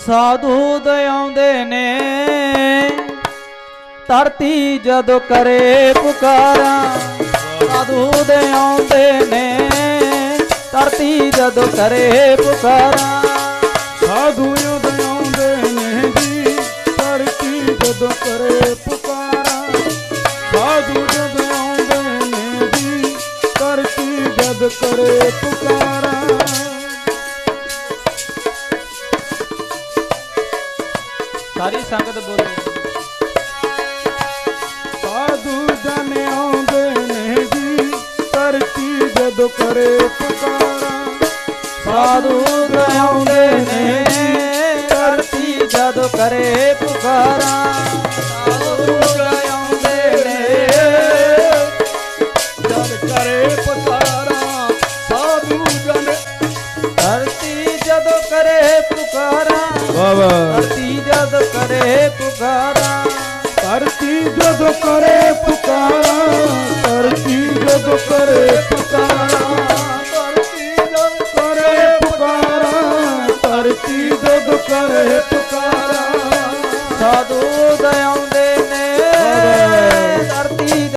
ਸਾਧੂ ਦੇ ਆਉਂਦੇ ਨੇ। ਧਰਤੀ ਜਦੋਂ ਕਰੇ ਪੁਕਾਰਾਂ, ਸਾਧੂ ਦੇ ਆਉਂਦੇ ਨੇ। ਧਰਤੀ ਜਦੋਂ ਕਰੇ ਪੁਕਾਰਾਂ, ਸਾਧੂ ਉਦੋਂ ਆਉਂਦੇ ਨੇ ਜੀ। ਧਰਤੀ ਜਦੋਂ ਕਰੇ ਪੁਕਾਰਾਂ, ਸਾਧੂ ਜਦੋਂ ਆਉਂਦੇ ਨੇ ਜੀ। ਧਰਤੀ ਜਦ ਕਰੇ ਪੁਕਾਰਾਂ। ਸਾਰੀ ਸੰਗਤ ਬੋਲੇ। ਸਾਧੂ ਜਨ ਆਉਂਦੇ ਨੇ ਜੀ ਧਰਤੀ ਜਦੋਂ ਕਰੇ ਪੁਕਾਰਾਂ। ਸਾਧੂ ਦੇ ਆਉਂਦੇ ਨੇ ਧਰਤੀ ਜਦੋਂ ਕਰੇ ਪੁਕਾਰਾਂ। ਸਾਧੂ ਆਉਂਦੇ ਨੇ ਜਦ ਕਰੇ ਪੁਕਾਰਾਂ। ਸਾਧੂ ਜਨ ਧਰਤੀ ਜਦੋਂ ਕਰੇ ਪੁਕਾਰਾਂ। ਵਾਹ ਵਾਹ। ਕਰੇ ਪੁਕਾਰਾਂ ਧਰਤੀ ਜਦੋਂ ਕਰੇ ਪੁਕਾਰਾਂ ਧਰਤੀ ਜਦੋਂ ਕਰੇ ਪੁਕਾਰਾਂ ਧਰਤੀ ਜਦੋਂ ਕਰੇ ਪੁਕਾਰਾਂ ਸਾਧੂ